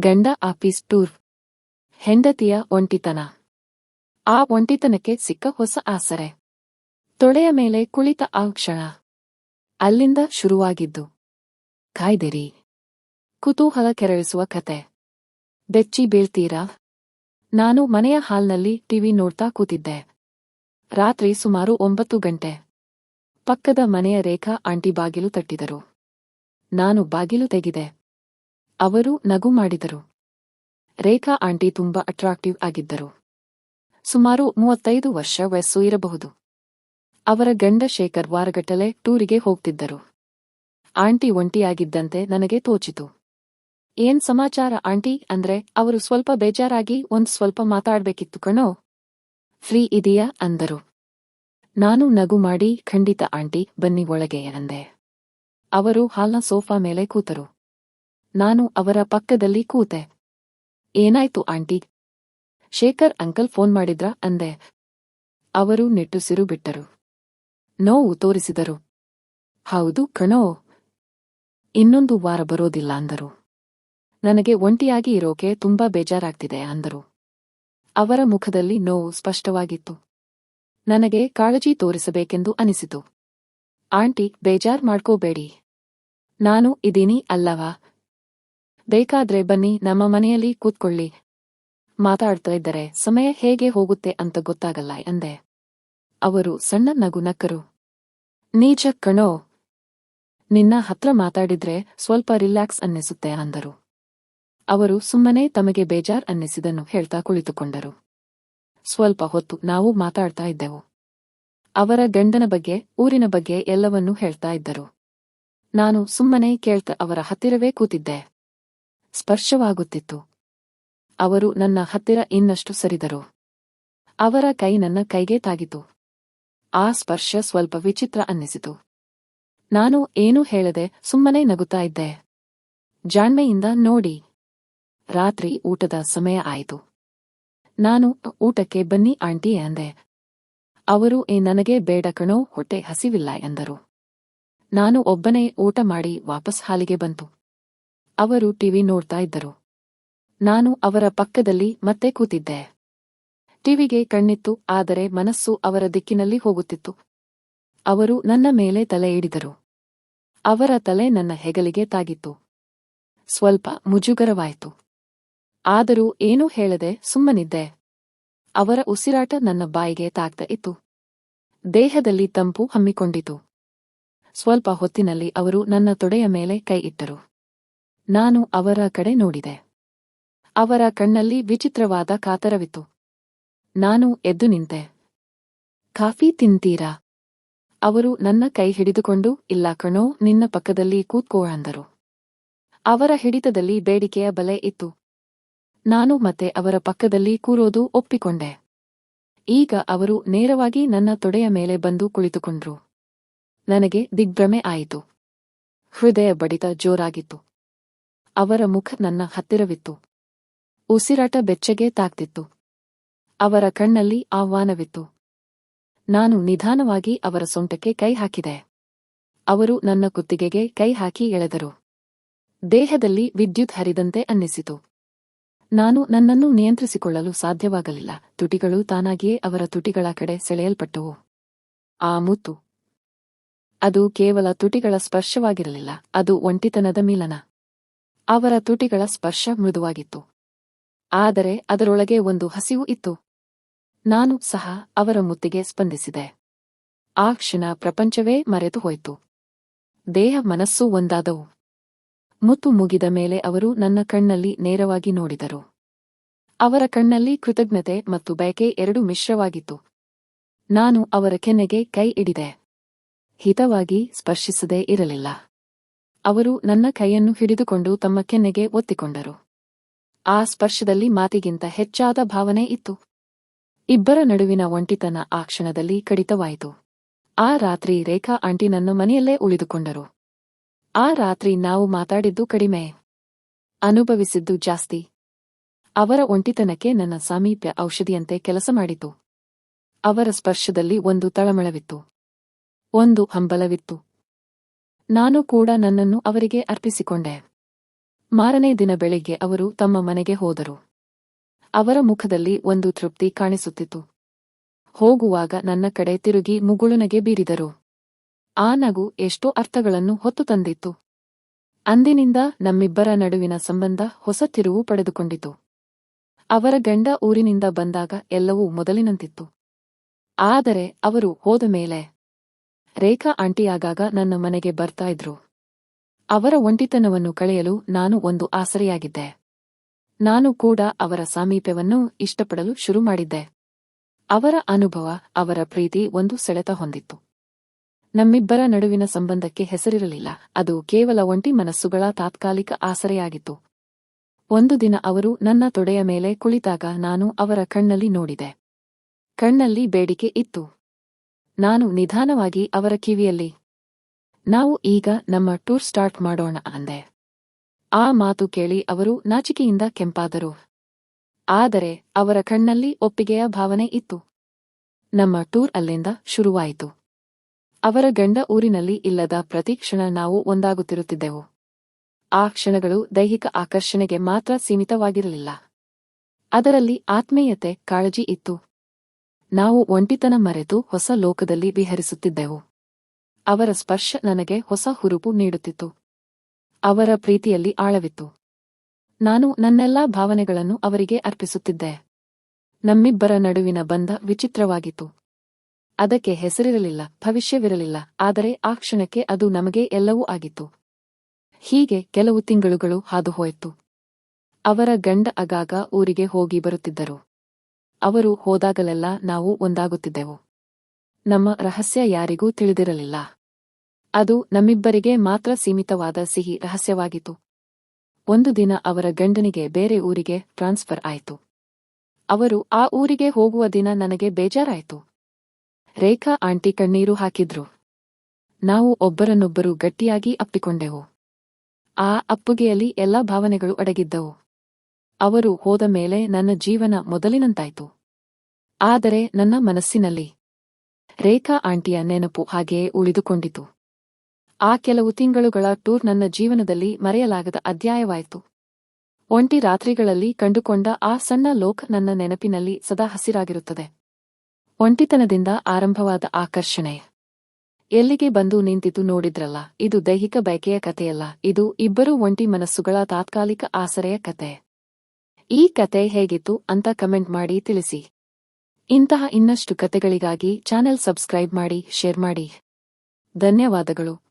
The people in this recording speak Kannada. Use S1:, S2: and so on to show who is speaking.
S1: ಗಂಡ ಆಫೀಸ್ ಟೂರ್. ಹೆಂಡತಿಯ ಒಂಟಿತನ. ಆ ಒಂಟಿತನಕ್ಕೆ ಸಿಕ್ಕ ಹೊಸ ಆಸರೆ. ತೊಳೆಯ ಮೇಲೆ ಕುಳಿತ ಆ ಕ್ಷಣ. ಅಲ್ಲಿಂದ ಶುರುವಾಗಿದ್ದು. ಕಾಯ್ದಿರಿ. ಕುತೂಹಲ ಕೆರಳಿಸುವ ಕತೆ. ಬೆಚ್ಚಿ ಬೀಳ್ತೀರಾ? ನಾನು ಮನೆಯ ಹಾಲ್ನಲ್ಲಿ ಟಿವಿ ನೋಡ್ತಾ ಕೂತಿದ್ದೆ. ರಾತ್ರಿ ಸುಮಾರು ಒಂಬತ್ತು ಗಂಟೆ. ಪಕ್ಕದ ಮನೆಯ ರೇಖಾ ಆಂಟಿ ಬಾಗಿಲು ತಟ್ಟಿದರು. ನಾನು ಬಾಗಿಲು ತೆಗಿದೆ. ಅವರು ನಗು ಮಾಡಿದರು. ರೇಖಾ ಆಂಟಿ ತುಂಬಾ ಅಟ್ರಾಕ್ಟಿವ್ ಆಗಿದ್ದರು. ಸುಮಾರು ಮೂವತ್ತೈದು ವರ್ಷ ವಯಸ್ಸು ಇರಬಹುದು. ಅವರ ಗಂಡ ಶೇಖರ್ ವಾರಗಟ್ಟಲೆ ಟೂರಿಗೆ ಹೋಗ್ತಿದ್ದರು. ಆಂಟಿ ಒಂಟಿಯಾಗಿದ್ದಂತೆ ನನಗೆ ತೋಚಿತು. ಏನ್ ಸಮಾಚಾರ ಆಂಟಿ ಅಂದ್ರೆ ಅವರು ಸ್ವಲ್ಪ ಬೇಜಾರಾಗಿ ಒಂದ್ ಸ್ವಲ್ಪ ಮಾತಾಡ್ಬೇಕಿತ್ತು ಕಣೋ. ಫ್ರೀ ಇದೆಯಾ ಅಂದರು. ನಾನು ನಗು ಮಾಡಿ ಖಂಡಿತ ಆಂಟಿ ಬನ್ನಿ ಒಳಗೆ ಅಂದೆ. ಅವರು ಹಾಲ್ನ ಸೋಫಾ ಮೇಲೆ ಕೂತರು. ನಾನು ಅವರ ಪಕ್ಕದಲ್ಲಿ ಕೂತೆ. ಏನಾಯ್ತು, ಆಂಟಿ? ಶೇಖರ್ ಅಂಕಲ್ ಫೋನ್ ಮಾಡಿದ್ರ, ಅಂದೆ. ಅವರು ನಿಟ್ಟುಸಿರು ಬಿಟ್ಟರು. ನೋವು ತೋರಿಸಿದರು. ಹೌದು ಕಣೋ. ಇನ್ನೊಂದು ವಾರ ಬರೋದಿಲ್ಲ, ಅಂದರು. ನನಗೆ ಒಂಟಿಯಾಗಿ ಇರೋಕೆ ತುಂಬಾ ಬೇಜಾರಾಗ್ತಿದೆ, ಅಂದರು. ಅವರ ಮುಖದಲ್ಲಿ ನೋವು ಸ್ಪಷ್ಟವಾಗಿತ್ತು. ನನಗೆ ಕಾಳಜಿ ತೋರಿಸಬೇಕೆಂದು ಅನಿಸಿತು. ಆಂಟಿ, ಬೇಜಾರ್ ಮಾಡ್ಕೋಬೇಡಿ. ನಾನು ಇದೀನಿ ಅಲ್ಲವಾ? ಬೇಕಾದ್ರೆ ಬನ್ನಿ, ನಮ್ಮ ಮನೆಯಲ್ಲಿ ಕೂತ್ಕೊಳ್ಳಿ. ಮಾತಾಡ್ತಾ ಇದ್ದರೆ, ಸಮಯ ಹೇಗೆ ಹೋಗುತ್ತೆ ಅಂತ ಗೊತ್ತಾಗಲ್ಲ ಎಂದೆ. ಅವರು ಸಣ್ಣ ನಗು ನಕ್ಕರು. ನೀಚ ಕಣೋ. ನಿನ್ನ ಹತ್ರ ಮಾತಾಡಿದ್ರೆ ಸ್ವಲ್ಪ ರಿಲ್ಯಾಕ್ಸ್ ಅನ್ನಿಸುತ್ತೆ ಅಂದರು. ಅವರು ಸುಮ್ಮನೆ ತಮಗೆ ಬೇಜಾರ್ ಅನ್ನಿಸಿದನ್ನು ಹೇಳ್ತಾ ಕುಳಿತುಕೊಂಡರು. ಸ್ವಲ್ಪ ಹೊತ್ತು ನಾವು ಮಾತಾಡ್ತಾ ಇದ್ದೆವು. ಅವರ ಗಂಡನ ಬಗ್ಗೆ, ಊರಿನ ಬಗ್ಗೆ ಎಲ್ಲವನ್ನೂ ಹೇಳ್ತಾ ಇದ್ದರು. ನಾನು ಸುಮ್ಮನೆ ಕೇಳ್ತ ಅವರ ಹತ್ತಿರವೇ ಕೂತಿದ್ದೆ. ಸ್ಪರ್ಶವಾಗುತ್ತಿತ್ತು. ಅವರು ನನ್ನ ಹತ್ತಿರ ಇನ್ನಷ್ಟು ಸರಿದರು. ಅವರ ಕೈ ನನ್ನ ಕೈಗೆ ತಾಗಿತು. ಆ ಸ್ಪರ್ಶ ಸ್ವಲ್ಪ ವಿಚಿತ್ರ ಅನ್ನಿಸಿತು. ನಾನು ಏನೂ ಹೇಳದೆ ಸುಮ್ಮನೆ ನಗುತ್ತಾ ಇದ್ದೆ. ಜಾಣ್ಮೆಯಿಂದ ನೋಡಿ. ರಾತ್ರಿ ಊಟದ ಸಮಯ ಆಯಿತು. ನಾನು, ಊಟಕ್ಕೆ ಬನ್ನಿ ಆಂಟಿ ಎಂದೆ ಅವರು, ಏ, ನನಗೆ ಬೇಡ ಕಣೋ, ಹೊಟ್ಟೆ ಹಸಿವಿಲ್ಲ ಎಂದರು. ನಾನು ಒಬ್ಬನೇ ಊಟ ಮಾಡಿ ವಾಪಸ್ ಹಾಲಿಗೆ ಬಂತು. ಅವರು ಟಿವಿ ನೋಡ್ತಾ ಇದ್ದರು. ನಾನು ಅವರ ಪಕ್ಕದಲ್ಲಿ ಮತ್ತೆ ಕೂತಿದ್ದೆ. ಟಿವಿಗೆ ಕಣ್ಣಿತ್ತು, ಆದರೆ ಮನಸ್ಸು ಅವರ ದಿಕ್ಕಿನಲ್ಲಿ ಹೋಗುತ್ತಿತ್ತು. ಅವರು ನನ್ನ ಮೇಲೆ ತಲೆ ಇಡಿದರು. ಅವರ ತಲೆ ನನ್ನ ಹೆಗಲಿಗೆ ತಾಗಿತ್ತು. ಸ್ವಲ್ಪ ಮುಜುಗರವಾಯಿತು. ಆದರೂ ಏನೂ ಹೇಳದೆ ಸುಮ್ಮನಿದ್ದೆ. ಅವರ ಉಸಿರಾಟ ನನ್ನ ಬಾಯಿಗೆ ತಾಗ್ತಾ ಇತ್ತು. ದೇಹದಲ್ಲಿ ತಂಪು ಹಮ್ಮಿಕೊಂಡಿತು. ಸ್ವಲ್ಪ ಹೊತ್ತಿನಲ್ಲಿ ಅವರು ನನ್ನ ತೊಡೆಯ ಮೇಲೆ ಕೈ ಇಟ್ಟರು. ನಾನು ಅವರ ಕಡೆ ನೋಡಿದೆ. ಅವರ ಕಣ್ಣಲ್ಲಿ ವಿಚಿತ್ರವಾದ ಕಾತರವಿತ್ತು. ನಾನು ಎದ್ದು ನಿಂತೆ. ಕಾಫಿ ತಿಂತೀರಾ? ಅವರು ನನ್ನ ಕೈ ಹಿಡಿದುಕೊಂಡು, ಇಲ್ಲ ಕಣೋ, ನಿನ್ನ ಪಕ್ಕದಲ್ಲಿ ಕೂತ್ಕೋ ಅಂದರು. ಅವರ ಹಿಡಿತದಲ್ಲಿ ಬೇಡಿಕೆಯ ಬಲೆ ಇತ್ತು. ನಾನು ಮತ್ತೆ ಅವರ ಪಕ್ಕದಲ್ಲಿ ಕೂರೋದು ಒಪ್ಪಿಕೊಂಡೆ. ಈಗ ಅವರು ನೇರವಾಗಿ ನನ್ನ ತೊಡೆಯ ಮೇಲೆ ಬಂದು ಕುಳಿತುಕೊಂಡ್ರು. ನನಗೆ ದಿಗ್ಭ್ರಮೆ ಆಯಿತು. ಹೃದಯ ಬಡಿತ ಜೋರಾಗಿತ್ತು. ಅವರ ಮುಖ ನನ್ನ ಹತ್ತಿರವಿತ್ತು. ಉಸಿರಾಟ ಬೆಚ್ಚಗೆ ತಾಗ್ತಿತ್ತು. ಅವರ ಕಣ್ಣಲ್ಲಿ ಆಹ್ವಾನವಿತ್ತು ನಾನು ನಿಧಾನವಾಗಿ ಅವರ ಸೊಂಟಕ್ಕೆ ಕೈ ಹಾಕಿದೆ. ಅವರು ನನ್ನ ಕುತ್ತಿಗೆಗೆ ಕೈ ಹಾಕಿ ಎಳೆದರು. ದೇಹದಲ್ಲಿ ವಿದ್ಯುತ್ ಹರಿದಂತೆ ಅನ್ನಿಸಿತು. ನಾನು ನನ್ನನ್ನು ನಿಯಂತ್ರಿಸಿಕೊಳ್ಳಲು ಸಾಧ್ಯವಾಗಲಿಲ್ಲ. ತುಟಿಗಳು ತಾನಾಗಿಯೇ ಅವರ ತುಟಿಗಳ ಕಡೆ ಸೆಳೆಯಲ್ಪಟ್ಟವು. ಆ ಮುತ್ತು. ಅದು ಕೇವಲ ತುಟಿಗಳ ಸ್ಪರ್ಶವಾಗಿರಲಿಲ್ಲ. ಅದು ಒಂಟಿತನದ ಮಿಲನ. ಅವರ ತುಟಿಗಳ ಸ್ಪರ್ಶ ಮೃದುವಾಗಿತ್ತು. ಆದರೆ ಅದರೊಳಗೆ ಒಂದು ಹಸಿವು ಇತ್ತು. ನಾನು ಸಹ ಅವರ ಮುತ್ತಿಗೆ ಸ್ಪಂದಿಸಿದೆ. ಆ ಕ್ಷಣ ಪ್ರಪಂಚವೇ ಮರೆತು ಹೋಯಿತು. ದೇಹ ಮನಸ್ಸು ಒಂದಾದವು. ಮುತ್ತು ಮುಗಿದ ಮೇಲೆ ಅವರು ನನ್ನ ಕಣ್ಣಲ್ಲಿ ನೇರವಾಗಿ ನೋಡಿದರು. ಅವರ ಕಣ್ಣಲ್ಲಿ ಕೃತಜ್ಞತೆ ಮತ್ತು ಬಯಕೆ ಎರಡೂ ಮಿಶ್ರವಾಗಿತ್ತು. ನಾನು ಅವರ ಕೆನ್ನೆಗೆ ಕೈ ಇಡಿದೆ ಹಿತವಾಗಿ ಸ್ಪರ್ಶಿಸದೇ ಇರಲಿಲ್ಲ. ಅವರು ನನ್ನ ಕೈಯನ್ನು ಹಿಡಿದುಕೊಂಡು ತಮ್ಮ ಕೆನ್ನೆಗೆ ಒತ್ತಿಕೊಂಡರು. ಆ ಸ್ಪರ್ಶದಲ್ಲಿ ಮಾತಿಗಿಂತ ಹೆಚ್ಚಾದ ಭಾವನೆ ಇತ್ತು. ಇಬ್ಬರ ನಡುವಿನ ಒಂಟಿತನ ಆ ಕ್ಷಣದಲ್ಲಿ ಕಡಿತವಾಯಿತು. ಆ ರಾತ್ರಿ ರೇಖಾ ಆಂಟಿ ನನ್ನ ಮನೆಯಲ್ಲೇ ಉಳಿದುಕೊಂಡರು. ಆ ರಾತ್ರಿ ನಾವು ಮಾತಾಡಿದ್ದು ಕಡಿಮೆ. ಅನುಭವಿಸಿದ್ದು ಜಾಸ್ತಿ. ಅವರ ಒಂಟಿತನಕ್ಕೆ ನನ್ನ ಸಾಮೀಪ್ಯ ಔಷಧಿಯಂತೆ ಕೆಲಸ ಮಾಡಿತು. ಅವರ ಸ್ಪರ್ಶದಲ್ಲಿ ಒಂದು ತಳಮಳವಿತ್ತು. ಒಂದು ಹಂಬಲವಿತ್ತು. ನಾನು ಕೂಡ ನನ್ನನ್ನು ಅವರಿಗೆ ಅರ್ಪಿಸಿಕೊಂಡೆ. ಮಾರನೇ ದಿನ ಬೆಳಿಗ್ಗೆ ಅವರು ತಮ್ಮ ಮನೆಗೆ ಹೋದರು. ಅವರ ಮುಖದಲ್ಲಿ ಒಂದು ತೃಪ್ತಿ ಕಾಣಿಸುತ್ತಿತ್ತು. ಹೋಗುವಾಗ ನನ್ನ ಕಡೆ ತಿರುಗಿ ಮುಗುಳುನಗೆ ಬೀರಿದರು. ಆ ನಗು ಎಷ್ಟೋ ಅರ್ಥಗಳನ್ನು ಹೊತ್ತು ತಂದಿತ್ತು. ಅಂದಿನಿಂದ ನಮ್ಮಿಬ್ಬರ ನಡುವಿನ ಸಂಬಂಧ ಹೊಸ ತಿರುವು ಪಡೆದುಕೊಂಡಿತು. ಅವರ ಗಂಡ ಊರಿನಿಂದ ಬಂದಾಗ ಎಲ್ಲವೂ ಮೊದಲಿನಂತಿತ್ತು. ಆದರೆ ಅವರು ಹೋದ ಮೇಲೆ ರೇಖಾ ಆಂಟಿಯಾಗಾಗ ನನ್ನ ಮನೆಗೆ ಬರ್ತಾ ಇದ್ರು. ಅವರ ಒಂಟಿತನವನ್ನು ಕಳೆಯಲು ನಾನು ಒಂದು ಆಸರೆಯಾಗಿದ್ದೆ. ನಾನು ಕೂಡ ಅವರ ಸಾಮೀಪ್ಯವನ್ನು ಇಷ್ಟಪಡಲು ಶುರು ಮಾಡಿದ್ದೆ. ಅವರ ಅನುಭವ, ಅವರ ಪ್ರೀತಿ ಒಂದು ಸೆಳೆತ ಹೊಂದಿತ್ತು. ನಮ್ಮಿಬ್ಬರ ನಡುವಿನ ಸಂಬಂಧಕ್ಕೆ ಹೆಸರಿರಲಿಲ್ಲ. ಅದು ಕೇವಲ ಒಂಟಿ ಮನಸ್ಸುಗಳ ತಾತ್ಕಾಲಿಕ ಆಸರೆಯಾಗಿತ್ತು. ಒಂದು ದಿನ ಅವರು ನನ್ನ ತೊಡೆಯ ಮೇಲೆ ಕುಳಿತಾಗ ನಾನು ಅವರ ಕಣ್ಣಲ್ಲಿ ನೋಡಿದೆ. ಕಣ್ಣಲ್ಲಿ ಬೇಡಿಕೆ ಇತ್ತು. ನಾನು ನಿಧಾನವಾಗಿ ಅವರ ಕಿವಿಯಲ್ಲಿ. ನಾವು ಈಗ ನಮ್ಮ ಟೂರ್ ಸ್ಟಾರ್ಟ್ ಮಾಡೋಣ ಅಂದೆ. ಆ ಮಾತು ಕೇಳಿ ಅವರು ನಾಚಿಕೆಯಿಂದ ಕೆಂಪಾದರು. ಆದರೆ ಅವರ ಕಣ್ಣಲ್ಲಿ ಒಪ್ಪಿಗೆಯ ಭಾವನೆ ಇತ್ತು. ನಮ್ಮ ಟೂರ್ ಅಲ್ಲಿಂದ ಶುರುವಾಯಿತು. ಅವರ ಗಂಡ ಊರಿನಲ್ಲಿ ಇಲ್ಲದ ಪ್ರತಿ ಕ್ಷಣ ನಾವು ಒಂದಾಗುತ್ತಿರುತ್ತಿದ್ದೆವು. ಆ ಕ್ಷಣಗಳು ದೈಹಿಕ ಆಕರ್ಷಣೆಗೆ ಮಾತ್ರ ಸೀಮಿತವಾಗಿರಲಿಲ್ಲ. ಅದರಲ್ಲಿ ಆತ್ಮೀಯತೆ ಕಾಳಜಿ ಇತ್ತು. ನಾವು ಒಂಟಿತನ ಮರೆತು ಹೊಸ ಲೋಕದಲ್ಲಿ ವಿಹರಿಸುತ್ತಿದ್ದೆವು. ಅವರ ಸ್ಪರ್ಶ ನನಗೆ ಹೊಸ ಹುರುಪು ನೀಡುತ್ತಿತ್ತು. ಅವರ ಪ್ರೀತಿಯಲ್ಲಿ ಆಳವಿತ್ತು. ನಾನು ನನ್ನೆಲ್ಲಾ ಭಾವನೆಗಳನ್ನು ಅವರಿಗೆ ಅರ್ಪಿಸುತ್ತಿದ್ದೆ. ನಮ್ಮಿಬ್ಬರ ನಡುವಿನ ಬಂಧ ವಿಚಿತ್ರವಾಗಿತ್ತು. ಅದಕ್ಕೆ ಹೆಸರಿರಲಿಲ್ಲ, ಭವಿಷ್ಯವಿರಲಿಲ್ಲ, ಆದರೆ ಆ ಕ್ಷಣಕ್ಕೆ ಅದು ನಮಗೆ ಎಲ್ಲವೂ ಆಗಿತ್ತು. ಹೀಗೆ ಕೆಲವು ತಿಂಗಳುಗಳು ಹಾದುಹೋಯಿತು. ಅವರ ಗಂಡ ಆಗಾಗ ಊರಿಗೆ ಹೋಗಿ ಬರುತ್ತಿದ್ದರು. ಅವರು ಹೋದಾಗಲೆಲ್ಲ ನಾವು ಒಂದಾಗುತ್ತಿದ್ದೆವು. ನಮ್ಮ ರಹಸ್ಯ ಯಾರಿಗೂ ತಿಳಿದಿರಲಿಲ್ಲ. ಅದು ನಮ್ಮಿಬ್ಬರಿಗೆ ಮಾತ್ರ ಸೀಮಿತವಾದ ಸಿಹಿ ರಹಸ್ಯವಾಗಿತ್ತು. ಒಂದು ದಿನ ಅವರ ಗಂಡನಿಗೆ ಬೇರೆ ಊರಿಗೆ ಟ್ರಾನ್ಸ್ಫರ್ ಆಯಿತು. ಅವರು ಆ ಊರಿಗೆ ಹೋಗುವ ದಿನ ನನಗೆ ಬೇಜಾರಾಯಿತು. ರೇಖಾ ಆಂಟಿ ಕಣ್ಣೀರು ಹಾಕಿದ್ರು. ನಾವು ಒಬ್ಬರನ್ನೊಬ್ಬರು ಗಟ್ಟಿಯಾಗಿ ಅಪ್ಪಿಕೊಂಡೆವು. ಆ ಅಪ್ಪುಗೆಯಲ್ಲಿ ಎಲ್ಲಾ ಭಾವನೆಗಳು ಅಡಗಿದ್ದವು. ಅವರು ಹೋದ ಮೇಲೆ ನನ್ನ ಜೀವನ ಮೊದಲಿನಂತಾಯ್ತು. ಆದರೆ ನನ್ನ ಮನಸ್ಸಿನಲ್ಲಿ ರೇಖಾ ಆಂಟಿಯ ನೆನಪು ಹಾಗೆಯೇ ಉಳಿದುಕೊಂಡಿತು. ಆ ಕೆಲವು ತಿಂಗಳುಗಳ ಟೂರ್ ನನ್ನ ಜೀವನದಲ್ಲಿ ಮರೆಯಲಾಗದ ಅಧ್ಯಾಯವಾಯಿತು. ಒಂಟಿ ರಾತ್ರಿಗಳಲ್ಲಿ ಕಂಡುಕೊಂಡ ಆ ಸಣ್ಣ ಲೋಕ್ ನನ್ನ ನೆನಪಿನಲ್ಲಿ ಸದಾ ಹಸಿರಾಗಿರುತ್ತದೆ. ಒಂಟಿತನದಿಂದ ಆರಂಭವಾದ ಆಕರ್ಷಣೆ. ಎಲ್ಲಿಗೆ ಬಂದು ನಿಂತಿತು ನೋಡಿದ್ರಲ್ಲ, ಇದು ದೈಹಿಕ ಬಯಕೆಯ ಕಥೆಯಲ್ಲ, ಇದು ಇಬ್ಬರು ಒಂಟಿ ಮನಸ್ಸುಗಳ ತಾತ್ಕಾಲಿಕ ಆಸರೆಯ ಕತೆ ಈ ಕತೆ ಹೇಗಿತ್ತು ಅಂತ ಕಮೆಂಟ್ ಮಾಡಿ ತಿಳಿಸಿ. ಇಂತಹ ಇನ್ನಷ್ಟು ಕತೆಗಳಿಗಾಗಿ ಚಾನೆಲ್ ಸಬ್ಸ್ಕ್ರೈಬ್ ಮಾಡಿ, ಶೇರ್ ಮಾಡಿ. ಧನ್ಯವಾದಗಳು.